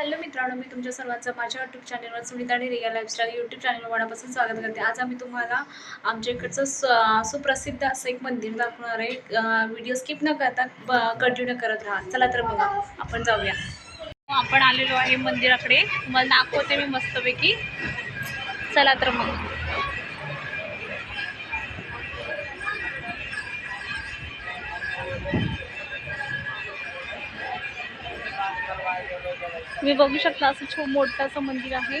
Hello मित्रांनो मी तुमच्या सर्वांचं माझ्या यूट्यूब चॅनलवर सुनीता आणि रिया लाईफस्टाईल यूट्यूब चॅनलवर मनापासून स्वागत करते. आज आम्ही तुम्हाला आमच्या इकडचं सुप्रसिद्ध असं एक मंदिर दाखवणार आहे. व्हिडिओ स्किप न करता कंटिन्यू करत राहा. चला तर बघा आपण जाऊया. हो, आपण आलेलो आहे मंदिराकडे. मला दाखवते मी मस्तपैकी. चला तर मग. तुम्ही बघू शकता छो असं मंदिर आहे.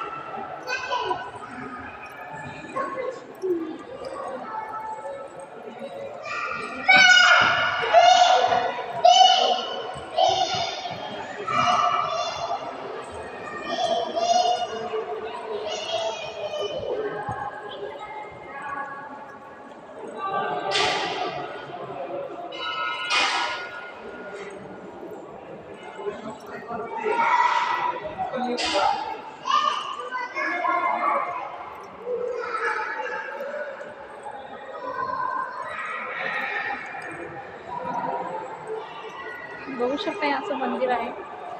बघू शकता हे असं मंदिर आहे.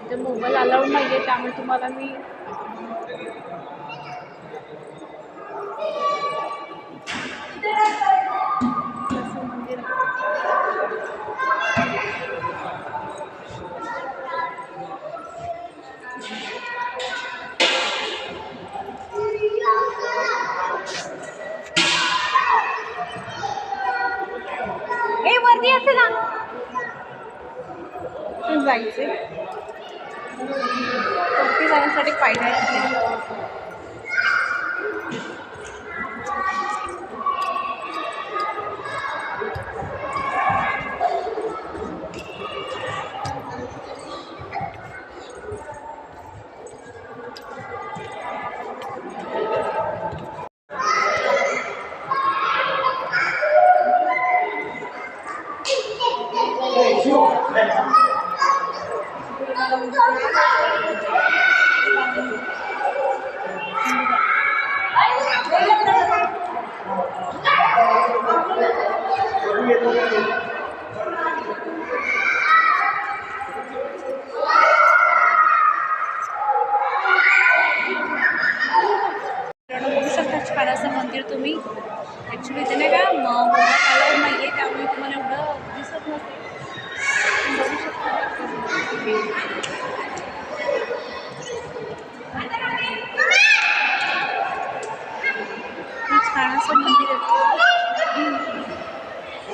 इथे मोबाईल अलाउड नाही आहे त्यामुळे तुम्हाला मी जायचे. वरती जाण्यासाठी पायऱ्या मंदिर तुम्ही ॲक्च्युली इथे नाही का? मोबाईल अलाउड नाही आहे त्यामुळे तुम्हाला एवढं दिसत नसेल पण बघू शकता हे छान असं मंदिर आहे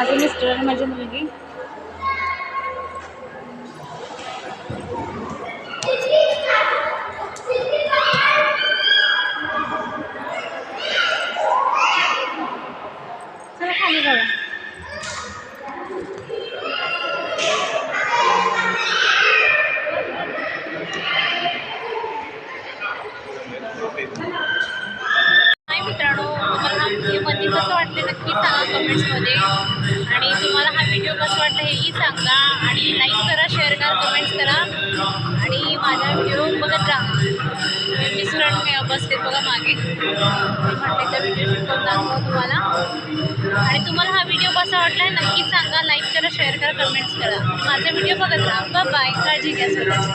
माझे मिस्टर आणि माझी मुलगी Thank you. कमेंट्समध्ये आणि तुम्हाला हा व्हिडिओ कसा वाटला हेही सांगा. आणि लाईक करा शेअर करा कमेंट्स करा. आणि माझा व्हिडिओ बघत राहा. बसते बघा मागे. मी म्हटले त्या व्हिडिओ शिकवून करून दाखवा तुम्हाला. आणि तुम्हाला हा व्हिडिओ कसा वाटला आहे नक्की सांगा. लाईक करा शेअर करा कमेंट्स करा. माझा व्हिडिओ बघत राहा. बाय काळजी घ्या स्वतःची.